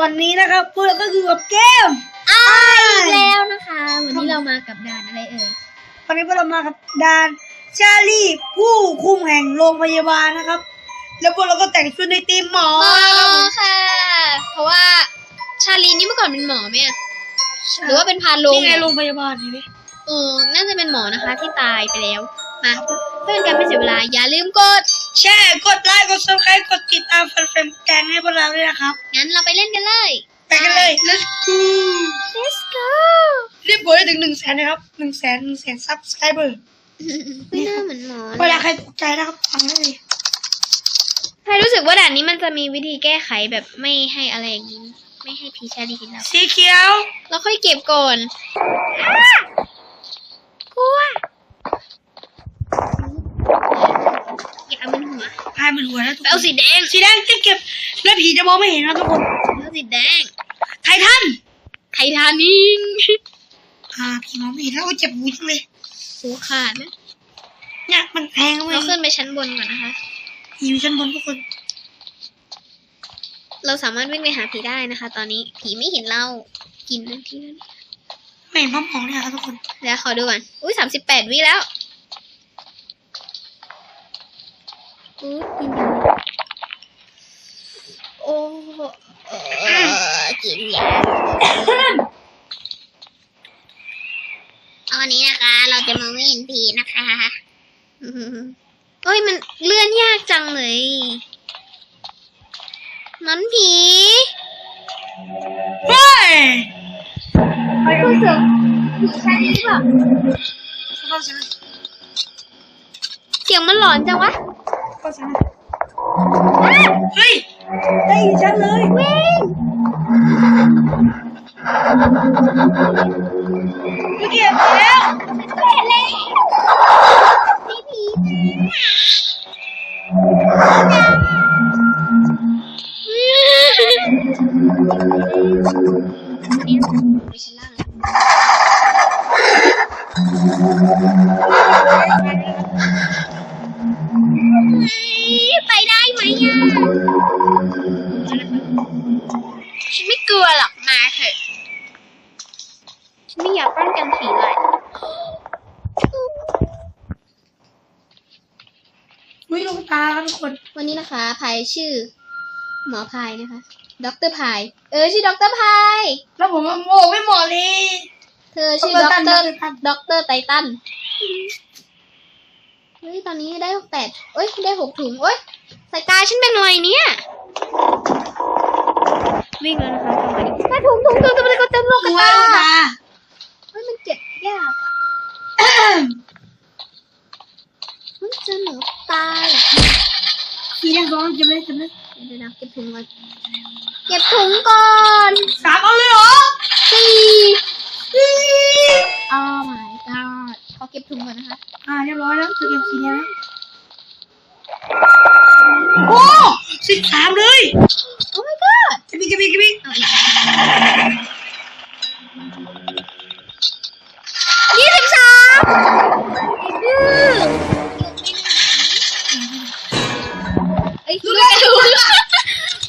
วันนี้นะครับพวกเราก็อยู่กับเกมอ้ายอีกแล้วนะคะ วันนี้เรามากับด่านอะไรเอ่ยวันนี้พวกเรามากับดานชาลีผู้คุมแห่งโรงพยาบาลนะครับ แล้วพวกเราก็แต่งชุดในทีมหมอหมอนะครับผมค่ะ เพราะว่าชาลีนี่เมื่อก่อนเป็นหมอไหมอะหรือว่าเป็นพานโรงนี่ไงโรงพยาบาลเห็นไหมเออน่าจะเป็นหมอนะคะที่ตายไปแล้วมาเพื่อเป็นการไม่เสียเวลาอย่าลืมกด แชร์กดไลค์กดซับสไครต์กดติดตามแฟนๆแกงให้พวกเราด้วยนะครับ งั้นเราไปเล่นกันเลย ไปกันเลย let's go let's go รีบกดให้ถึงหนึ่งแสนนะครับหนึ่งแสนหนึ่งแสนซับสไครเบอร์ไม่น่าเหมือนหมอเวลาใครตกใจนะครับฟังได้เลยใครรู้สึกว่าด่านนี้มันจะมีวิธีแก้ไขแบบไม่ให้อะไรอย่างนี้ ไม่ให้พีชาลีเห็นเราสีเขียว เราค่อยเก็บก่อนกลัว อย่าเอามันหัวพายมันหัวแล้วทุกไปคเอานสีแดงสีแดงเก็บเก็บแล้วผีจะมองไม่เห็นนะทุกคนเอาสีแดง ไททันไททานิงอ่าผีมองไม่เห็นแล้วโอ้ยเจ็บหูจังเลยหูขาดนะเนี่ยมันแพงเลเรายขึ้นไปชั้นบนก่อนนะคะ ผีอยู่ชั้นบนทุกคนเราสามารถวิ่งไปหาผีได้นะคะ ตอนนี้ผีไม่เห็นเรากินนั่นที่นั่นไม่เห็นพ่อมองเนี่ยครับทุกคนเดี๋ยวขอดูก่อนอุ้ยสามสิบแปดวิแล้ว อู้กินอยู่โอ้เออกินยาตอนนี้นะคะ เราจะมองไม่เห็นผีนะคะอืมเอ้ยมันเลื่อนยากจังเลยนั้นผีเฮ้ยไปรู้สึกผีชาลีหรือเปล่าเข้าใจไหมเสียงมันหลอนจังวะ เข้าใจไหมเฮ้ยได้ยินชัดเลยวิ่งเมื่อกี้เห็นแล้วเห็นเลยมีผีนี่ไปชั้นล่างแล้ว ไปได้ไหมอะฉันไม่กลัวหรอกมาเถอะฉันไม่อยากป้องกันผีเลยอุ้ยลูกตาครับทุกคนวันนี้นะคะพายชื่อ หมอพายนะคะด็อกเตอร์พาย เออชื่อด็อกเตอร์พาย แล้วผมว่าโง่ไม่เหมาะเลย เธอชื่อดด็รอกเตอร์ไตตันด็อกเตอร์ไททัน เฮ้ย ตอนนี้ได้แปดเอ้ย ได้หกถุงเอ้ย สายตาฉันเป็นอะไรเนี่ย วิ่งแล้วนะคะจังหวะนี้ได้ถุงถุงถุงถุงถุงเต็มโลกหัวตาลูกตาเฮ้ย มันเจ็บยากอะมันจะหนูตายสีแดงสองเก็บเลยเก็บเลยเดี๋ยวนะเก็บถุงก่อนเก็บถุงก่อนสามเอาเลยเหรอ เรียบร้อยแล้วเธอเก็บสีแดงแล้วโอ้สิบสามเลย Oh my god กระบี่กระบี่กระบี่เอาอีกยี่สิบสามเอ้ยลูกกระดุม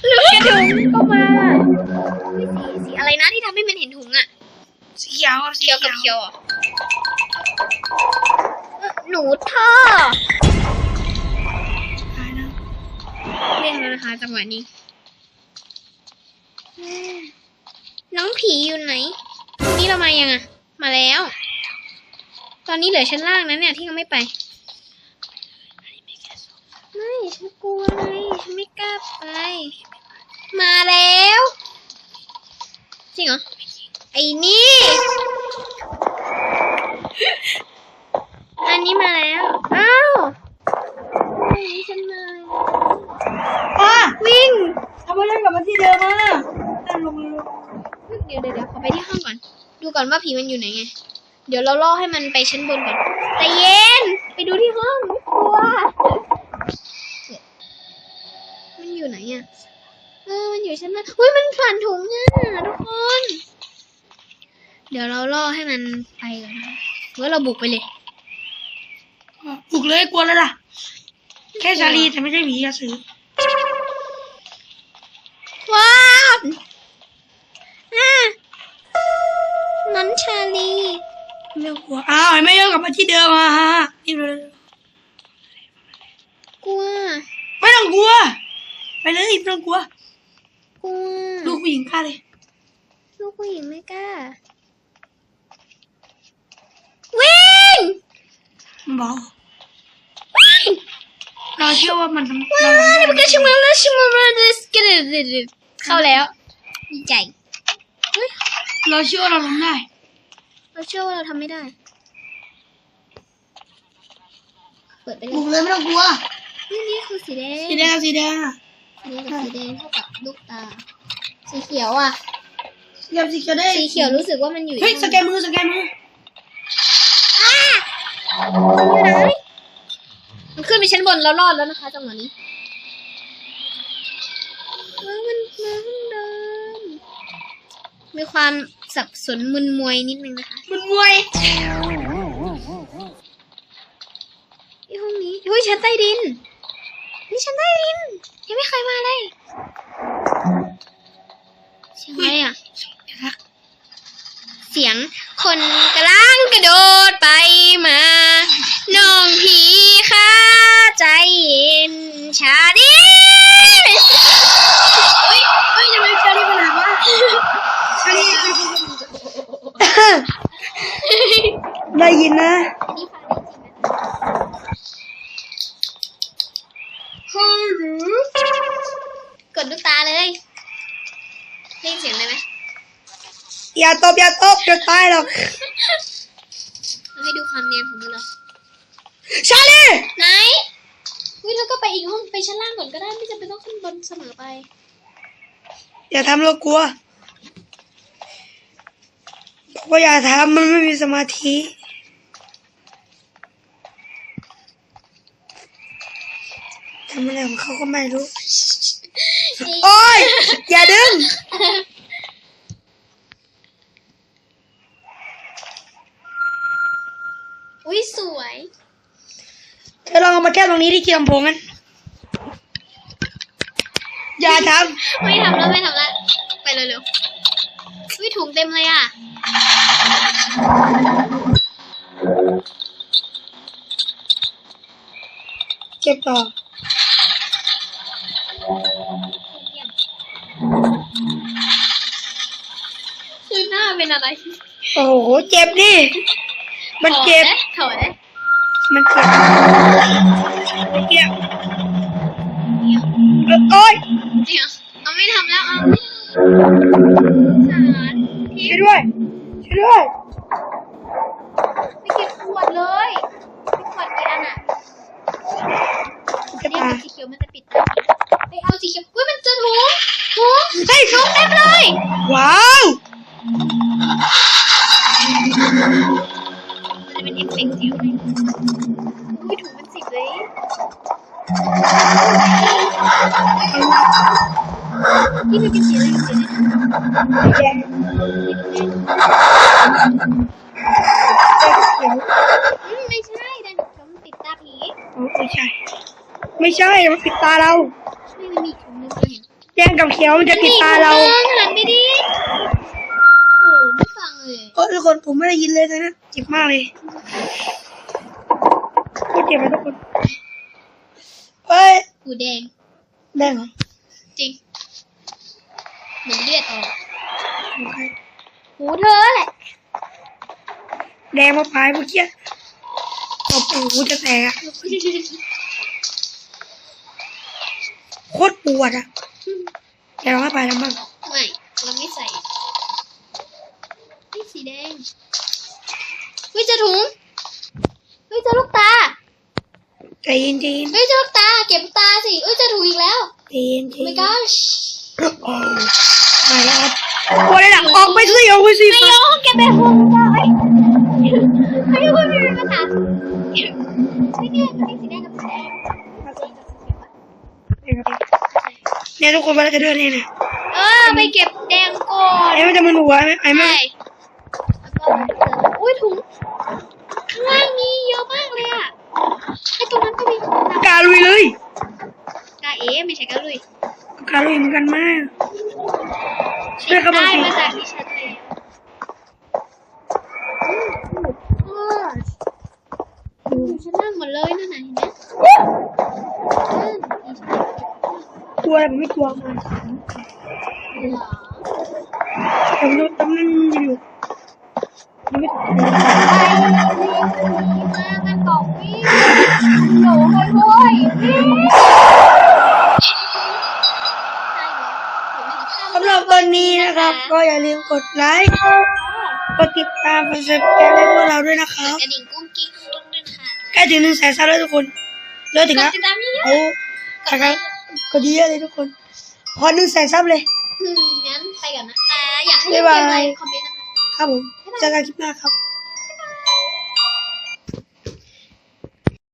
ลูกกระดุมก็มาสีสีอะไรนะที่ทำให้มันเห็นถุงอะสีเขียวสีเขียวกับเขียวเหรอ หนูท่อตายแล้วเล่นแล้วนะคะจังหวะนี้ น้องผีอยู่ไหนวันนี้เรามายังอะมาแล้ว ตอนนี้เหลือชั้นล่างนะเนี่ยที่ยังไม่ไป ไม่ฉันกลัวไงฉันไม่กล้าไป มาแล้ว จริงเหรอ ไอ้นี่ อันนี้มาแล้ว อ้าวอันนี้ฉันมาอะวิ่งทำไมได้กลับมาที่เดิมอะนั่นลงเลยเดี๋ยวเดี๋ยวเดี๋ยวขอไปที่ห้องก่อน ดูก่อนว่าผีมันอยู่ไหนไง เดี๋ยวเราล่อให้มันไปชั้นบนก่อนใจเย็น ไปดูที่ห้องไม่กลัว มันอยู่ไหนอะ เออ มันอยู่ชั้นล่างอุ้ยมันผ่านถุงอะทุกคน เดี๋ยวเราล่อให้มันไปก่อนนะคะหรือว่าเราบุกไปเลย ปลุกเลยกลัวแล้วล่ะ แค่ชาลีแต่ไม่ใช่หมีกระสือว้าวอะนั้นชาลีไม่กลัวอ้าวไม่เลิกกลับมาที่เดิมอะฮะนี่เลยกลัว ไม่ต้องกลัว ไปเลยไม่ต้องกลัว กลัว ลูกผู้หญิงกล้าเลย ลูกผู้หญิงไม่กล้า วิ่ง บอกวิ่งเราเชื่อว่ามันทำว้าเรายมันก็ชิมมาแล้วชิมมาแล้วสกิดเข้าแล้วดีใจเฮ้ยเราเชื่อว่าเราทำได้ เราเชื่อว่าเราทำไม่ได้ เปิดไปเลบุยกเลยไม่ต้องกลัว นี่นี่คือสีแดง สีแดงสีแดงอะสีแดงกับสีแดงเท่ากับลูกตา สีเขียวอะเรียบสีเขียวได้ สีเขียวรู้สึกว่ามันอยู่ เฮ้ยสแกนมือสแกนมืออ่า อยู่ไหนมันขึ้นไปชั้นบนแล้วรอดแล้วนะคะจังหวะนี้ว้าวมันมาห้องเดิมมีความสับสนมึนมวยนิดนึงนะคะมันมวยที่ห้องนี้เฮ้ยชั้นใต้ดิน นี่ชั้นใต้ดิน ยังไม่เคยมาเลยเสียงอะไรอะเดี๋ยวนะเสียงคนกำลังกระโดดไปมา น้องผีข้าใจเย็นชาดิเฮ้ยเฮ้ยทำไมเชอรี่ปัญหาวะชอรี่ได้ยินนะนี่ฟังได้จริงนะฮัลโหลกดลูกตาเลยได้ยินเสียงเลยไหมอย่าตบอย่าตบจะตายหรอก เราให้ดูความเนียนของมันเลย ชาลีไหนวิเราก็ไปอีกห้องไปชั้นล่างก่อนก็ได้ไม่จำเป็นต้องขึ้นบนเสมอไป อย่าทำเรากลัวบอกว่าอย่าทำมันไม่มีสมาธิทำอะไรของเขาก็ไม่รู้ โอ้ยอย่าดึง อุ้ยสวย เธ อลองเอามาแก้ตรงนี้ที่เกียมพงกันอย่าทไม่ทำแล้วไม่ทำแล้วไปเร็วๆอุ้ยถุงเต็มเลยอะำเก็บต่อคือหน้าเป็นอะไร โอ้โห เจ็บดิ มันเจ็บถอดได้มันเจ็บ มันเจ็บเออโอ้ยเดี๋ยวเอาไม่ทำแล้วเอาสารพีช่วยด้วยช่วยด้วยไปเก็บขวดเลยไปขวดกี่อันอะจะเนี่ยตายสีเขียวมันจะปิดตาไปเอาสีเขียวอุ้ยมันเจอถุงถุงเฮ้ยถุงเต็มเลยว้าว ที่มันเป็นสีอะไรสีอะไรแดงอืมไม่ใช่แดงกับมันปิดตาผีไม่ใช่ ไม่ใช่มันปิดตาเราไม่มันมีอีกถุงนึงเราเห็นแดงกับเขียวมันจะปิดตาเราหันไปดิโอ้ไม่ฟังเลยโอ้ทุกคนผมไม่ได้ยินเลยตอนนะเจ็บมากเลยโคตรเจ็บเลยทุกคน เฮ้ยหูแดง แดงเหรอจริงเหมือนเลือดออกโอเคหูเธอแหละแดงมาปลายเมื่อกี้โอ้โหจะแตกอะโคตรปวดอะแกลองให้ไปแล้วมั้งไม่เราไม่ใส่นี่สีแดงเฮ้ยเจอถุงเฮ้ยเจอลูกตา ใจเย็นใจเย็นเฮ้ยเจอลูกตาเก็บลูกตาสิเฮ้ยเจอถุงอีกแล้วใจเย็นใจไม่เย็นก้าโอ้มาแล้วครับโอ้ยหลังออกไปสิออกไปสิไม่ยอมเก็บไปหุงเลยไม่ยอมไม่มีปัญหาไม่เนี่ยมันเป็นสีแดงกับสีแดงสีกับสีเขียวอะเนี่ยทุกคนเวลาจะเดินเนี่ยนะเออไปเก็บแดงก่อนไอ้มันจะมันหัวไหมไอ้มันใช่แล้วก็อุ้ยถุงข้างล่างมีเยอะมากเลยอะไอ้ตรงนั้นก็มีของนะ กา ลุยเลยกาเอ๋ไม่ใช่กาลุยกาลุยเหมือนกันมากช่วยเขาบอได้กสิมาจากดิฉันเลยอยู่ชั้นล่างหมดเลยนั่นน่ะเห็นไหมนั่นมีชั้นล่างกลัวอะไรผมไม่กลัวมันเหรอผมดูตำนั้นอยู่มันไม่ไปมากันต่อพี่โหลค่อยๆพี่ สำหรับวันนี้นะครับ ก็อย่าลืมกดไลค์ กดติดตามกดซับสไครต์ให้พวกเราด้วยนะครับกระดิ่งกุ้งกิ้งกุ้งด้วยค่ะใกล้ถึงหนึ่งแสนซับแล้วทุกคนเลิกถึงกดแล้วติดตามเยอะโอ้ครับกดเยอะเลยทุกคนขอหนึ่งแสนซับเลยๆอืมงั้นไปก่อนนะคะ อยากให้เล่นเกมอะไรคอมเมนต์นะคะ ครับผมเจอกันคลิปหน้าครับ